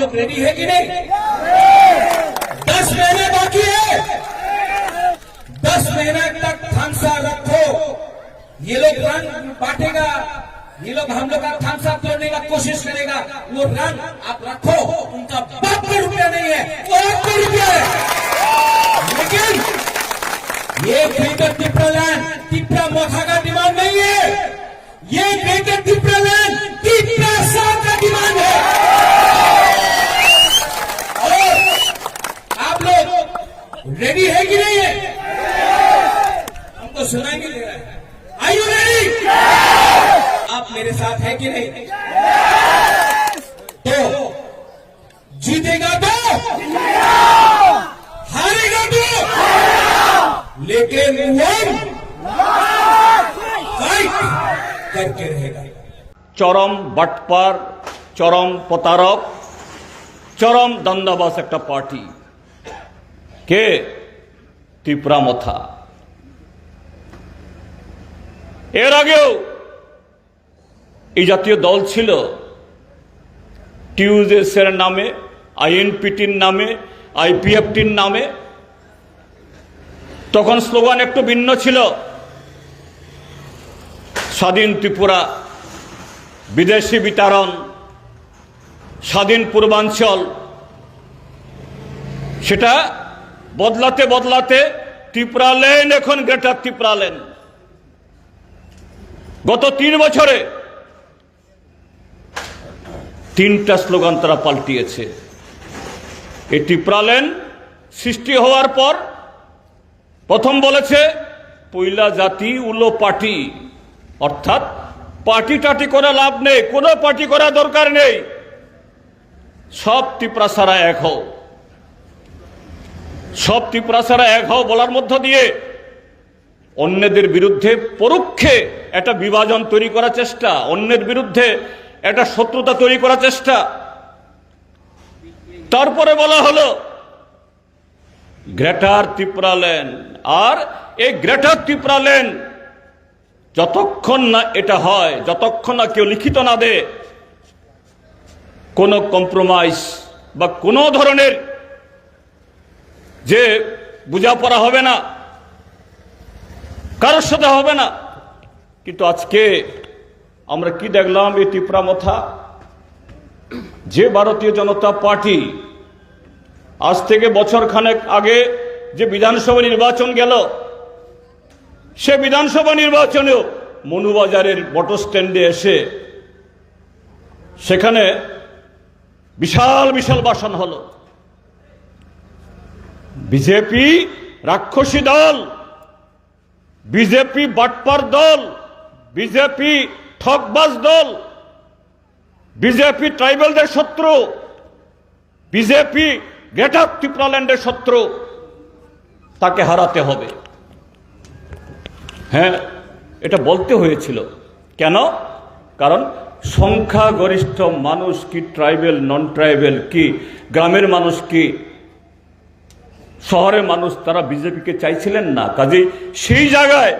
लोग रेडी है कि नहीं? दस महीने बाकी है। दस महीने तक थामसा रखो। ये लोग रन बांटेगा। ये लोग हम लोग का थामसा तोड़ने का कोशिश करेगा। वो रन आप रखो। उनका का रुपया नहीं है, वो रुपया है। लेकिन ये बेकर टिप्रा रेडी है कि नहीं है हमको सुनाई नहीं दे रहा है आई यू रेडी आप मेरे साथ है कि नहीं तो जीतेगा तो हारेगा तो लेकिन वो फाइट करके रहेगा চরম বাটপার চরম প্রতারক চরম দান্দাবাস একটা পার্টি কে ত্রিপুরা মথা এর আগেও এই জাতীয় দল ছিল। টিউজেসের নামে, আইএনপিটির নামে, আইপিএফটির নামে। তখন স্লোগান একটু ভিন্ন ছিল। স্বাধীন ত্রিপুরা, বিদেশি বিতরণ স্বাধীন পূর্বাঞ্চল। সেটা বদলাতে বদলাতে ত্রিপুরা লেন, এখন গ্রেটার ত্রিপুরা লেন। গত তিন বছরে তিনটা স্লোগান তারা পাল্টিয়েছে। এই ত্রিপুরা লেন সৃষ্টি হওয়ার পর প্রথম বলেছে পৈলা জাতি উলো পার্টি। অর্থাৎ পার্টি টাটি করে লাভ নেই, কোনো পার্টি করা দরকার নেই। সব ত্রিপ্রাসারা এক হও। সব ত্রিপুরা ত্রিপ্রাসারা এক হও বলার মধ্য দিয়ে অন্যদের বিরুদ্ধে পরোক্ষে একটা বিভাজন তৈরি করার চেষ্টা, অন্যের বিরুদ্ধে একটা শত্রুতা তৈরি করার চেষ্টা। তারপরে বলা হলো, গ্রেটার ত্রিপুরা ল্যান্ড আর এই গ্রেটার ত্রিপুরা ল্যান্ড যতক্ষণ না এটা হয়, যতক্ষণ না কেউ লিখিত না দে কোনো কম্প্রোমাইজ বা কোনো ধরনের যে বোঝাপড়া হবে না, কারোর সাথে হবে না। কিন্তু আজকে আমরা কি দেখলাম এই ত্রিপুরা মথা? যে ভারতীয় জনতা পার্টি আজ থেকে বছর খানেক আগে যে বিধানসভা নির্বাচন গেল, সে বিধানসভা নির্বাচনেও মনুবাজারের বটো স্ট্যান্ডে এসে সেখানে বিশাল বিশাল বাসন হলো। বিজেপি রাক্ষসী দল, বিজেপি বাটপার দল, বিজেপি ঠকবাজ দল, বিজেপি ট্রাইবেলদের শত্রু, বিজেপি গ্রেটার ত্রিপুরাল্যান্ডের শত্রু, তাকে হারাতে হবে। হ্যাঁ এটা বলতে হয়েছিল। কেন? কারণ সংখ্যাগরিষ্ঠ মানুষ কি ট্রাইবেল নন ট্রাইবেল কি গ্রামের মানুষ কি শহরের মানুষ তারা বিজেপিকে চাইছিলেন না। কাজেই সেই জায়গায়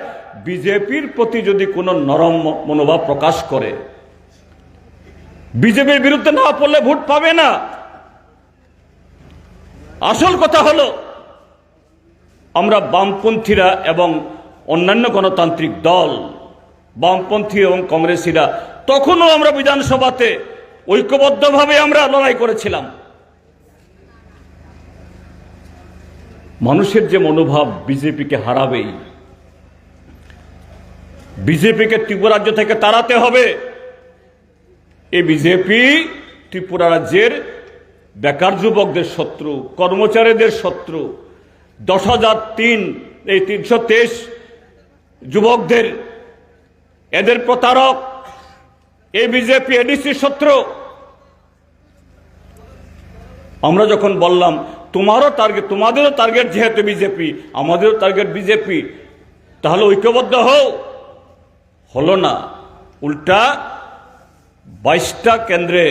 বিজেপির প্রতি যদি কোনো নরম মনোভাব প্রকাশ করে, বিজেপির বিরুদ্ধে না পড়লে ভোট পাবে না। আসল কথা হলো, আমরা বামপন্থীরা এবং অন্যান্য গণতান্ত্রিক দল, বামপন্থী এবং কংগ্রেসীরা, তখনও আমরা বিধানসভাতে ঐক্যবদ্ধভাবে আমরা লড়াই করেছিলাম। মানুষের যে মনোভাব বিজেপিকে হারাবেই, বিজেপিকে ত্রিপুরা রাজ্য থেকে তাড়াতে হবে। এই বিজেপি ত্রিপুরা রাজ্যের বেকার যুবকদের শত্রু, কর্মচারীদের শত্রু, দশ হাজার তিন, এই তিনশো তেইশ যুবকদের, এদের প্রতারক এই বিজেপি এডিসির শত্রু। আমরা যখন বললাম, তোমারও টার্গেট তোমাদেরও টার্গেট যেহেতু বিজেপি আমাদেরও টার্গেট বিজেপি তাহলে ঐক্যবদ্ধ হও। হলো না। উল্টা বাইশটা কেন্দ্রে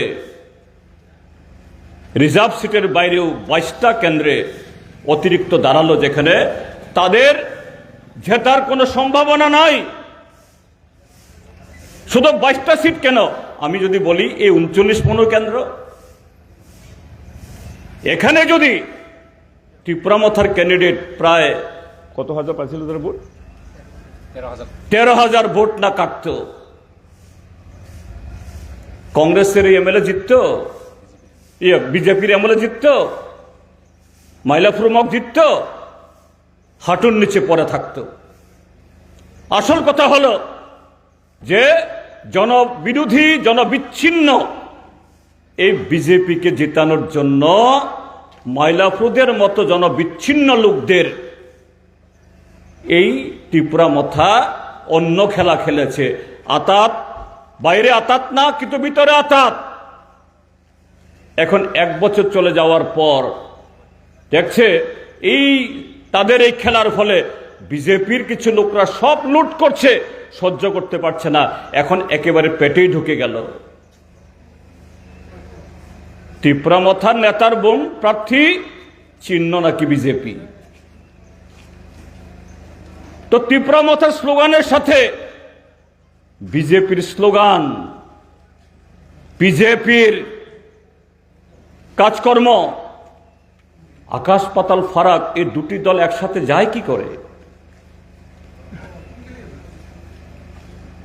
রিজার্ভ সিটের বাইরেও বাইশটা কেন্দ্রে অতিরিক্ত দাঁড়াল যেখানে তাদের জেতার কোনো সম্ভাবনা নাই। শুধু বাইশটা সিট কেন? আমি যদি বলি, এই উনচল্লিশ পনেরো কেন্দ্র এখানে যদি টিপ্রামথার ক্যান্ডিডেট প্রায় কত হাজার পাইছিল তার ভোট? তেরো হাজার। ভোট না কাটত। কংগ্রেসের এমএলএ জিতত ইয়ে বিজেপির এমএলএ জিতত মাইলাফুর মগ জিতত, হাঁটুর নিচে পড়ে থাকত। আসল কথা হলো যে জনবিরোধী, জনবিচ্ছিন্ন এই বিজেপিকে জেতানোর জন্য মাইলাফুদের মতো জনবিচ্ছিন্ন লোকদের এই ত্রিপুরা মথা অন্য খেলা খেলেছে। আতাত, বাইরে আতাত না, কিন্তু ভিতরে আতাত। এখন এক বছর চলে যাওয়ার পর, দেখছে, এই তাদের এই খেলার ফলে বিজেপির কিছু লোকরা সব লুট করছে, সহ্য করতে পারছে না। এখন একেবারে পেটেই ঢুকে গেল। ত্রিপুরামথার নেতার বোন প্রার্থী, চিহ্ন নাকি বিজেপি? তো ত্রিপুরামথার স্লোগানের সাথে বিজেপির স্লোগান, বিজেপির কাজকর্ম, আকাশ, পাতাল, ফারাক, এই দুটি দল একসাথে যায় কি করে?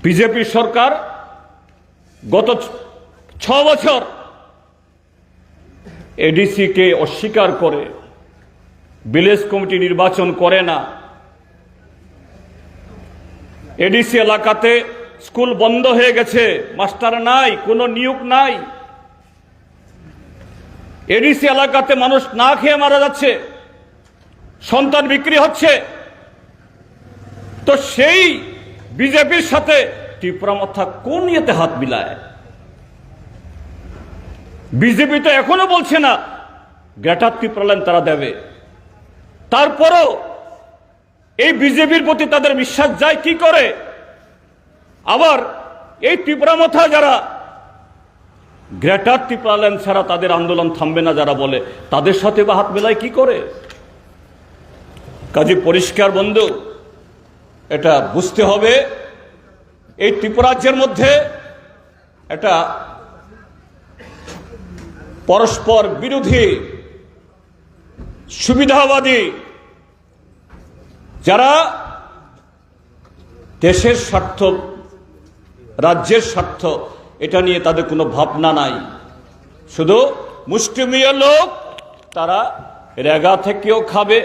বিজেপি সরকার গত ছ- বছর এডিসিকে অস্বীকার করে, ভিলেজ কমিটি নির্বাচন করে না। এডিসি এলাকাতে স্কুল বন্ধ হয়ে গেছে, মাস্টার নাই, কোনো নিয়োগ নাই। এডিসি এলাকাতে মানুষ না খেয়ে মারা যাচ্ছে, সন্তান বিক্রি হচ্ছে। তো সেই বিজেপির সাথে ত্রিপুরা মাথা কোন ইয়েতে হাত মিলায়? বিজেপি তো এখনও বলছে না গ্রেটার ত্রিপুরাল্যান্ড তারা দেবে। তারপরও এই বিজেপির প্রতি তাদের বিশ্বাস যায় কি করে? আবার এই ত্রিপুরা মাথা যারা গ্রেটার ত্রিপুরাল্যান্ড ছাড়া তাদের আন্দোলন থামবে না যারা বলে, তাদের সাথে বা হাত মেলায় কি করে? কাজে পরিষ্কার বন্ধু, এটা বুঝতে হবে, এই ত্রিপুরাজ্যের মধ্যে এটা পরস্পর বিরোধী, সুবিধাবাদী, যারা দেশের স্বার্থ, রাজ্যের স্বার্থ, এটা নিয়ে তাদের কোনো ভাবনা নাই। শুধু মুষ্টিমীয় লোক, তারা রেগা থেকেও খাবে,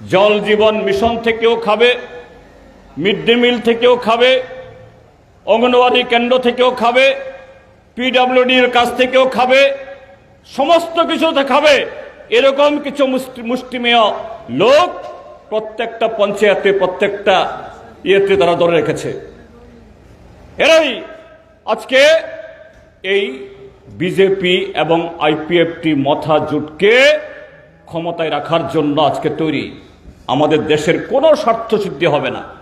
জল জীবন মিশন থেকেও খাবে, মিড ডে মিল থেকেও খাবে, অঙ্গনওয়াড়ি কেন্দ্র থেকেও খাবে, পিডাব্লিউডির কাছ থেকেও খাবে সমস্ত কিছু দেখাবে। এরকম কিছু মুষ্টি- মুষ্টিমেয় লোক প্রত্যেকটা পঞ্চায়েতে, প্রত্যেকটা ইয়েতে তারা ধরে রেখেছে। এরাই আজকে এই বিজেপি এবং আইপিএফটি মথা জুটকে ক্ষমতায় রাখার জন্য আজকে তৈরি। আমাদের দেশের কোনো স্বার্থ সিদ্ধি হবে না।